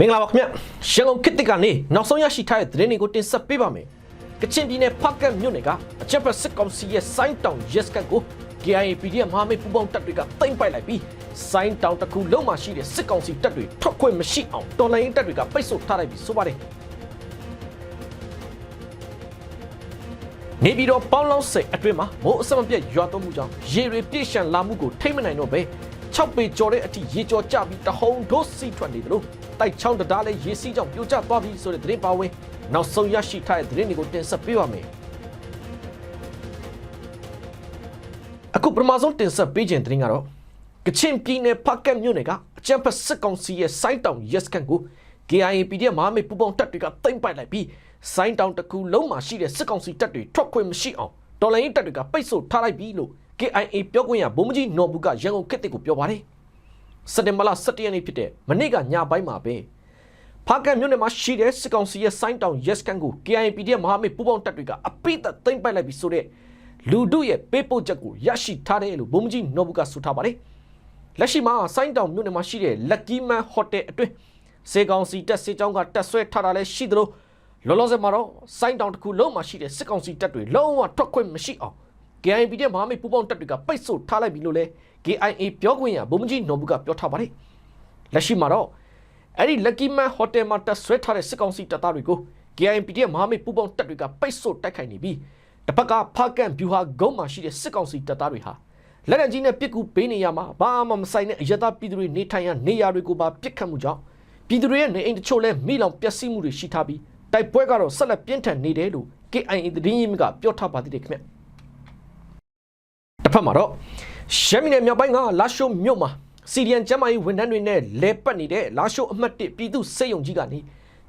မင်္ဂလာပါခင်ဗျရန်ကုန်ခေတ်သစ်ကနေနောက်ဆုံးရရှိထားတဲ့သတင်းတွေကိုတင်ဆက်ပေးပါမယ်ကချင်ပြည်နယ်ဖားကတ်မြို့နယ်ကအချက်ဖက်စစ်ကောင်စီရဲ့စိုင်းတောင်ရက်စကတ်ကို KIA PDF မဟာမိတ်ပူးပေါင်းတပ်တွေကတိမ့်ပိုက်လိုက်ပြီးစိုင်းတောင်တစ်ခုလုံးမှာရှိတဲ့စစ်ကောင်စီတပ်တွေထွက်ခွင့်မရှိအောင်တော်လိုင်းတပ်တွေကပိတ်ဆို့ထားလိုက်ပြီးဆိုပါတယ်နေပြည်တော်ပေါင်းလောင်းစိတ်အတွင်းမှာမိုးအဆက်မပြတ်ရွာသွန်းမှုကြောင့်ရေတွေပြည့်ရှံလာမှုကိုထိမ့်မနိုင်တော့ပဲ6ပေကျော်တဲ့အထိရေကျော်ကျပြီးတဟုန်ဒိုးစီထွက်နေတယ်လို့ တိုက်ချောင်းတရားလဲရေစီးကြောင့်ပြိုကျသွားပြီဆိုတဲ့သတင်းပါဝင်နောက်ဆုံးရရှိထားတဲ့သတင်းတွေကိုတင်ဆက်ပေးပါမယ်အခုပထမဆုံးတင်ဆက်ပေးခြင်းသတင်းကတော့ကချင်ပြည်နယ်ဖားကတ်မြို့နယ်ကအကြံဖက်စစ်ကောင်စီရဲ့စိုင်းတောင်ရက်စကန်ကို KIA PDF မဟာမိတ်ပူးပေါင်းတပ်တွေကတိမ့်ပိုက်လိုက်ပြီးစိုင်းတောင်တစ်ခုလုံးမှာရှိတဲ့စစ်ကောင်စီတပ်တွေထွက်ခွင့်မရှိအောင်တော်လိုင်းတပ်တွေကပိတ်ဆို့ထားလိုက်ပြီလို့ KIA ပြောခွင့်ရဗိုလ်မှူးကြီးနော်ဘူးကရန်ကုန်ခေတ်တစ်ကိုပြောပါတယ် စက်တင်ဘာလ17ရက်နေ့ဖြစ်တဲ့မနေ့ကညပိုင်းမှာပဲဖားကတ်မြို့နယ်မှာရှိတဲ့စစ်ကောင်စီရဲ့စိုင်းတောင်ရက်စကန်ကို KIA PDF မဟာမိတ်ပူးပေါင်းတပ်တွေကအပိသက်တိမ့်ပိုက်လိုက်ပြီဆိုတဲ့လူတို့ရဲ့ပေးပို့ချက်ကိုရရှိထားတယ်လို့ဗိုလ်မှူးကြီးနော်ဘူးကဆိုထားပါတယ်လက်ရှိမှာစိုင်းတောင်မြို့နယ်မှာရှိတဲ့ Lucky Man Hotel အတွင်းစေကောင်စီတက်စေချောင်းကတက်ဆွဲထားတာလည်းရှိသလိုလောလောဆယ်မှာတော့စိုင်းတောင်တစ်ခုလုံးမှာရှိတဲ့စစ်ကောင်စီတပ်တွေလုံးဝထွက်ခွင့်မရှိအောင် KIP တဲ့မဟာမိတ်ပူးပေါင်းတပ်တွေကပိတ်ဆို့ထားလိုက်ပြီလို့လည်း KIA ပြောခွင့်ရဗိုလ်မှူးကြီးနော်ဘူးကပြောထားပါတယ်လက်ရှိမှာတော့အဲ့ဒီ Lucky Man Hotel မှာတက်ဆွဲထားတဲ့စစ်ကောင်စီတပ်သားတွေကို KIP တဲ့မဟာမိတ်ပူးပေါင်းတပ်တွေကပိတ်ဆို့တိုက်ခိုက်နေပြီးတစ်ဖက်ကဖားကန်ဗျူဟာဂုံးမှာရှိတဲ့စစ်ကောင်စီတပ်သားတွေဟာလက်နက်ကြီးနဲ့ပစ်ကူပေးနေရမှာဘာမှမဆိုင်တဲ့အရသာပြည်သူတွေနေထိုင်ရနေရာတွေကိုပါပစ်ခတ်မှုကြောင့်ပြည်သူတွေရဲ့နေအိမ်တချို့လည်းမိလောင်ပျက်စီးမှုတွေရှိထားပြီးတိုက်ပွဲကတော့ဆက်လက်ပြင်းထန်နေတယ်လို့ KIA သတင်းရင်းမြစ်ကပြောထားပါသေးတယ်ခင်ဗျ တစ်ဖက်မှာတော့ရှမ်းပြည်နယ်မြောက်ပိုင်းကလာရှိုးမြို့မှာစီရီယန်ကျမ်းမာရေးဝန်ထမ်းတွေနဲ့လဲပတ်နေတဲ့လာရှိုးအမှတ်1ပြည်သူစစ်ရုံကြီးကနေ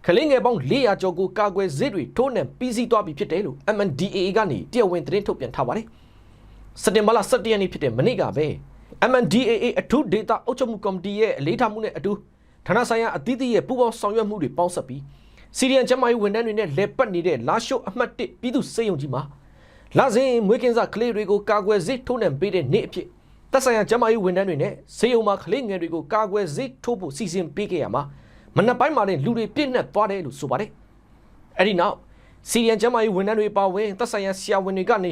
ကလင်းငယ်ပေါင်း400ကျော်ကိုကာကွယ်စစ်တွေထိုးနှံပြီးစီးသွားပြီဖြစ်တယ်လို့ MNDAA ကနေတရားဝင်သတင်းထုတ်ပြန်ထားပါတယ်စက်တင်ဘာလ17ရက်နေ့ဖြစ်တဲ့မနေ့ကပဲ MNDAA အထူးဒေတာအုပ်ချုပ်မှုကော်မတီရဲ့အလေးထားမှုနဲ့အတူဌာနဆိုင်ရာအသီးသီးရဲ့ပူးပေါင်းဆောင်ရွက်မှုတွေပေါင်းစပ်ပြီးစီရီယန်ကျမ်းမာရေးဝန်ထမ်းတွေနဲ့လဲပတ်နေတဲ့လာရှိုးအမှတ်1ပြည်သူစစ်ရုံကြီးမှာ လာစဉ်မွေးကင်းစားကလေးတွေကိုကာကွယ်စစ်ထိုးနှံပေးတဲ့နေ့အဖြစ်သက်ဆိုင်ရာကျမ်းမာရေးဝန်ထမ်းတွေနဲ့စေယုံမှာကလေးငယ်တွေကိုကာကွယ်စစ်ထိုးဖို့စီစဉ်ပေးခဲ့ရမှာမနက်ပိုင်းမှာလည်းလူတွေပြည့်နှက်သွားတယ်လို့ဆိုပါတယ်အဲ့ဒီနောက်စီရီယန်ကျမ်းမာရေးဝန်ထမ်းတွေပါဝင်သက်ဆိုင်ရာဆရာဝန်တွေကနေ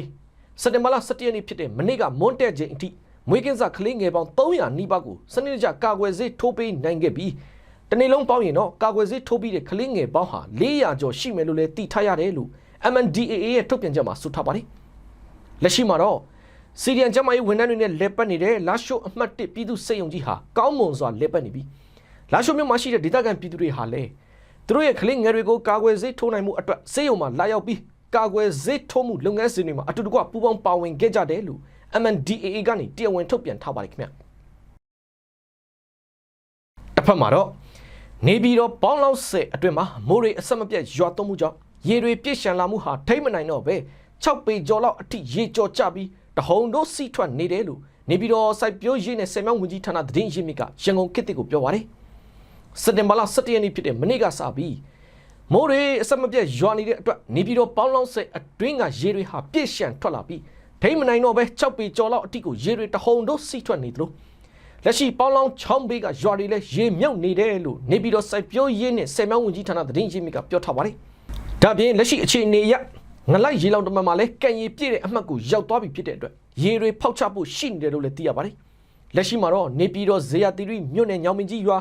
စက်တင်ဘာလ17ရက်နေ့ဖြစ်တဲ့မနေ့ကမွန်းတက်ချိန်အထိမွေးကင်းစားကလေးငယ်ပေါင်း300နီးပါးကိုစနစ်တကျကာကွယ်စစ်ထိုးပေးနိုင်ခဲ့ပြီးတနေ့လုံးပေါင်းရင်တော့ကာကွယ်စစ်ထိုးပြီးတဲ့ကလေးငယ်ပေါင်းဟာ400ကျော်ရှိမယ်လို့လည်းသိထားရတယ်လို့ MNDAA ရဲ့ထုတ်ပြန်ချက်မှာဆိုထားပါတယ်လက်ရှိမှာတော့စီရီယန်ကျမ်းမာရေးဝန်ထမ်းတွေနဲ့လက်ပတ်နေတဲ့လာရှိုးအမှတ်1ပြည်သူ့စစ်ရုံကြီးဟာကောင်းမွန်စွာလက်ပတ်နေပြီးလာရှိုးမြို့မှာရှိတဲ့ဒေသခံပြည်သူတွေဟာလည်းသူတို့ရဲ့ကလေးငယ်တွေကိုကာကွယ်ဆေးထိုးနိုင်မှုအတွက်စေယုံမှာလာရောက်ပြီးကာကွယ်ဆေးထိုးမှုလုပ်ငန်းစဉ်တွေမှာအတူတကွပူးပေါင်းပါဝင်ခဲ့ကြတယ်လို့ MNDAA ကနေတရားဝင်ထုတ်ပြန်ထားပါတယ်ခင်ဗျတစ်ဖက်မှာတော့နေပြည်တော်ပေါင်းလောက်ဆယ်အတွင်းမှာမိုးတွေအဆက်မပြတ်ရွာသွန်းမှုကြောင့် ရေတွေပြည့်ရှံလာမှုဟာထိမ့်မနိုင်တော့ပဲ6ပေကျော်လောက်အထိရေကျော်ကျပြီးတဟုန်တို့စီးထွက်နေတယ်လို့နေပြည်တော်စိုက်ပျိုးရေးနဲ့ဆယ်မြောင်းဝင်ကြီးဌာနသတင်းရင်းမြစ်ကရန်ကုန်ခေတ်ကိုပြောပါတယ်စက်တင်ဘာလ17ရက်နေ့ဖြစ်တဲ့မနေ့ကစပြီးမိုးတွေအဆက်မပြတ်ရွာနေတဲ့အတွက်နေပြည်တော်ပေါင်းလောင်းဆယ်အတွင်းကရေတွေဟာပြည့်ရှံထွက်လာပြီးထိမ့်မနိုင်တော့ပဲ6ပေကျော်လောက်အထိကိုရေတွေတဟုန်တို့စီးထွက်နေသလိုလက်ရှိပေါင်းလောင်းချောင်းဘေးကရွာတွေလည်းရေမြုပ်နေတယ်လို့နေပြည်တော်စိုက်ပျိုးရေးနဲ့ဆယ်မြောင်းဝင်ကြီးဌာနသတင်းရင်းမြစ်ကပြောထားပါတယ် ဒါပြင်လက်ရှိအခြေအနေအရငလိုက်ရေလောင်တမန်မှာလည်းကံရည်ပြည့်တဲ့အမှတ်ကိုရောက်သွားပြီဖြစ်တဲ့အတွက်ရေတွေဖောက်ချဖို့ရှိနေတယ်လို့လည်းသိရပါတယ်လက်ရှိမှာတော့နေပြည်တော်ဇေယျတီရီမြို့နယ်ညောင်မင်းကြီးရွာ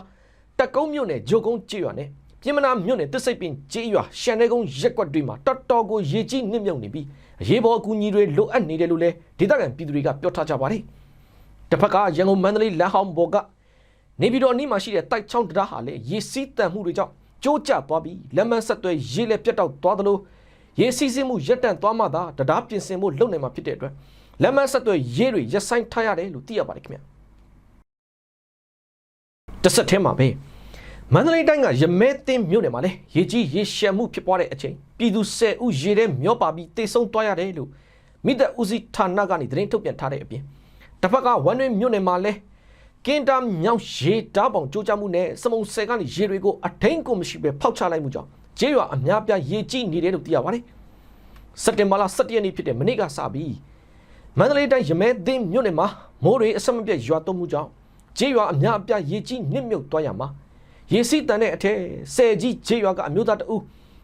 တက်ကုန်းမြို့နယ်ဂျိုကုန်းကျေးရွာနဲ့ပြင်မနာမြို့နယ်တစ်စိတ်ပင်ကျေးရွာရှန်နေကုန်းရက်ကွက်တွေမှာတော်တော်ကိုရေကြီးနစ်မြုပ်နေပြီးအရေးပေါ်အကူအညီတွေလိုအပ်နေတယ်လို့လည်းဒေသခံပြည်သူတွေကပြောထားကြပါတယ်တစ်ဖက်ကရန်ကုန်မန္တလေးလမ်းဟောင်းဘော်ကနေပြည်တော်အနီးမှာရှိတဲ့တိုက်ချောင်းတရားဟာလည်းရေစီးတန်မှုတွေကြောင့် ကျိုးကျသွားပြီးလက်မဆက်သွဲရေလည်းပြတ်တောက်သွားသလိုရေစီးဆင်းမှုရပ်တန့်သွားမှသာတရားပြင်ဆင်ဖို့လုပ်နိုင်မှာဖြစ်တဲ့အတွက်လက်မဆက်သွဲရေတွေရပ်ဆိုင်းထားရတယ်လို့သိရပါတယ်ခင်ဗျတစ်ဆက်ထဲမှာပဲမန္တလေးတိုင်းကရမဲသင်းမြို့နယ်မှာလည်းရေကြီးရေရှမ်းမှုဖြစ်ပွားတဲ့အချိန်ပြည်သူ10ဦးရေထဲမျောပါပြီးတေဆုံးသွားရတယ်လို့မိသက်ဦးစီးဌာနကနေသတင်းထုတ်ပြန်ထားတဲ့အပြင်တစ်ဖက်ကဝမ်တွင်မြို့နယ်မှာလည်း ကင်တာမြောင်ရေတားပေါင်ကြိုးကြမှုနဲ့စမုံဆယ်ကနေရေတွေကိုအထိန်ကိုမရှိပဲဖောက်ချလိုက်မှုကြောင့်ကျေးရွာအများပြားရေကြီးနေတယ်လို့သိရပါတယ်စက်တင်ဘာလ17ရက်နေ့ဖြစ်တဲ့မနေ့ကစပြီးမန္တလေးတိုင်းရမဲသင်းမြို့နယ်မှာမိုးတွေအဆက်မပြတ်ရွာသွန်းမှုကြောင့်ကျေးရွာအများအပြားရေကြီးနစ်မြုပ်သွားရမှာရေစီးတန်တဲ့အထက်ဆယ်ကြီးဂျေရွာကအမျိုးသားတဦး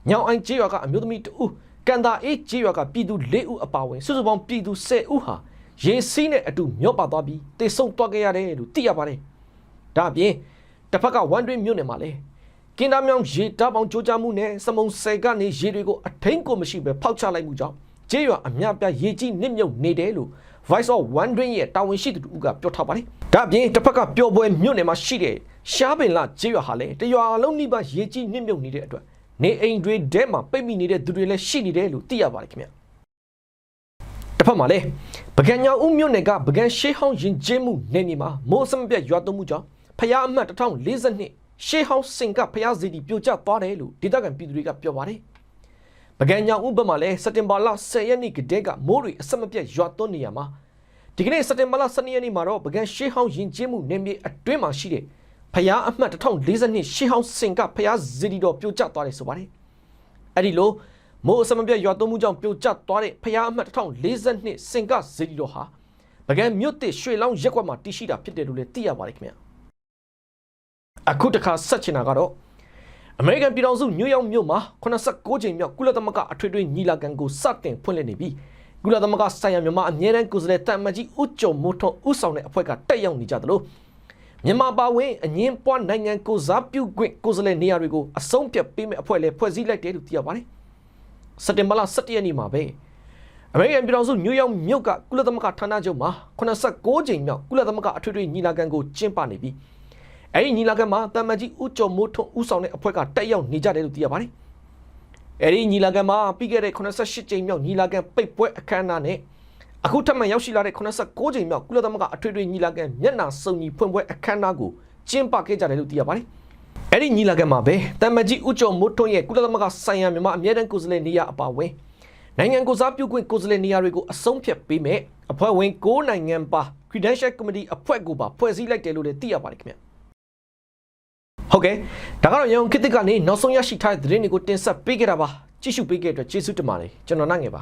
ညောင်အိုင်ဂျေရွာကအမျိုးသမီးတဦးကန်တာအေးဂျေရွာကပြည်သူ၄ဦးအပါအဝင်စုစုပေါင်းပြည်သူ၁၀ဦးဟာ ရေစီးနဲ့အတူမျောပါသွားပြီးတေဆုံသွားခဲ့ရတယ်လို့သိရပါတယ်ဒါအပြင်တစ်ဖက်ကဝန်တွင်းမြို့နယ်မှာလည်းကင်းသားမြောင်ရေတပ်ပေါင်းကြိုးကြမှုနဲ့စမုံဆယ်ကနေရေတွေကိုအထိန်ကိုမရှိပဲဖောက်ချလိုက်မှုကြောင့်ကျေးရွာအများပြားရေကြီးနစ်မြုပ်နေတယ်လို့ Voice of Wondering ရဲ့တာဝန်ရှိသူတို့ကပြောထားပါတယ်။ဒါအပြင်တစ်ဖက်ကပျော်ပွဲမြို့နယ်မှာရှိတဲ့ရှားပင်လာကျေးရွာဟာလည်းတရွာလုံးနှိပါရေကြီးနစ်မြုပ်နေတဲ့အတွက်နေအိမ်တွေထဲမှာပိတ်မိနေတဲ့သူတွေလည်းရှိနေတယ်လို့သိရပါတယ်ခင်ဗျ။ တစ်ဖက်မှာလည်းပကံညောင်ဦးမြို့နယ်ကပကံရှေးဟောင်းရင်ကျင်းမှုနယ်မြေမှာမိုးစမပြတ်ရွာသွန်းမှုကြောင့်ဖျားအမှတ်1042ရှေးဟောင်းစင်ကဖျားစီတီပြိုကျသွားတယ်လို့ဒေသခံပြည်သူတွေကပြောပါတယ်။ပကံညောင်ဦးဘက်မှာလည်းစက်တင်ဘာလ10ရက်နေ့ကတည်းကမိုးတွေအဆက်မပြတ်ရွာသွန်းနေရမှာဒီကနေ့စက်တင်ဘာလ12ရက်နေ့မှာတော့ပကံရှေးဟောင်းရင်ကျင်းမှုနယ်မြေအတွင်းမှာရှိတဲ့ဖျားအမှတ်1042ရှေးဟောင်းစင်ကဖျားစီတီတော်ပြိုကျသွားတယ်ဆိုပါတယ်။အဲ့ဒီလို မိုးအစမပြတ်ရွာသွန်းမှုကြောင့်ပြိုကျသွားတဲ့ဖျားအမှတ်1042စင်ကဇီတီတော်ဟာပကံမြို့တစ်ရွှေလောင်းရက်ကွက်မှာတည်ရှိတာဖြစ်တယ်လို့လည်းသိရပါတယ်ခင်ဗျာအခုတခါဆက်ချင်တာကတော့အမေရိကန်ပြည်ထောင်စုနယူးယောက်မြို့မှာ86ကြိမ်မြောက်ကုလသမဂ္ဂအထွေထွေညီလာခံကိုစတင်ဖွင့်လှစ်နေပြီးကုလသမဂ္ဂဆိုင်ရာမြန်မာအမြဲတမ်းကိုယ်စားလှယ်တမ်မတ်ကြီးဦးကျော်မိုးထွန်းဦးဆောင်တဲ့အဖွဲ့ကတက်ရောက်နေကြသလိုမြန်မာပါဝင်အငင်းပွားနိုင်ငံကိုစားပြုခွင့်ကိုယ်စားလှယ်နေရာတွေကိုအဆုံးဖြတ်ပေးမဲ့အဖွဲ့လည်းဖွဲ့စည်းလိုက်တယ်လို့သိရပါတယ် စက်တင်ဘာလ17ရက်နေ့မှာပဲအမေရိကန်ပြည်ထောင်စုနယူးယောက်မြို့ကကုလသမဂ္ဂဌာနချုပ်မှာ86ကြိမ်မြောက်ကုလသမဂ္ဂအထွေထွေညီလာခံကိုကျင်းပနေပြီးအဲဒီညီလာခံမှာတမန်ကြီးဦးကျော်မိုးထွန်းဦးဆောင်တဲ့အဖွဲ့ကတက်ရောက်နေကြတယ်လို့သိရပါတယ်။အဲဒီညီလာခံမှာပြီးခဲ့တဲ့88ကြိမ်မြောက်ညီလာခံပိတ်ပွဲအခမ်းအနားနဲ့အခုထပ်မံရောက်ရှိလာတဲ့86ကြိမ်မြောက်ကုလသမဂ္ဂအထွေထွေညီလာခံမျက်နှာစုံညီဖွင့်ပွဲအခမ်းအနားကိုကျင်းပခဲ့ကြတယ်လို့သိရပါတယ်။ အဲဒီညီလာခံမှာပဲတမန်ကြီးဦးကျော်မိုးထွန်းရဲ့ကုလသမဂ္ဂဆိုင်ရာမြန်မာအမြဲတမ်းကိုယ်စားလှယ်နေရာအပါအဝင်နိုင်ငံကိုစားပြုခွင့်ကိုယ်စားလှယ်နေရာတွေကိုအဆုံးဖြတ်ပေးမယ်အဖွဲ့ဝင်9နိုင်ငံပါ Credential Committee အဖွဲ့ကိုပါဖွဲ့စည်းလိုက်တယ်လို့လည်းသိရပါတယ်ခင်ဗျဟုတ်ကဲ့ဒါကတော့ရန်ကုန်ခေတ်သစ်ကနေနောက်ဆုံးရရှိထားတဲ့သတင်းတွေကိုတင်ဆက်ပေးခဲ့တာပါကြည့်ရှုပေးခဲ့တဲ့အတွက်ကျေးဇူးတင်ပါတယ်ကျွန်တော်နိုင်ငယ်ပါ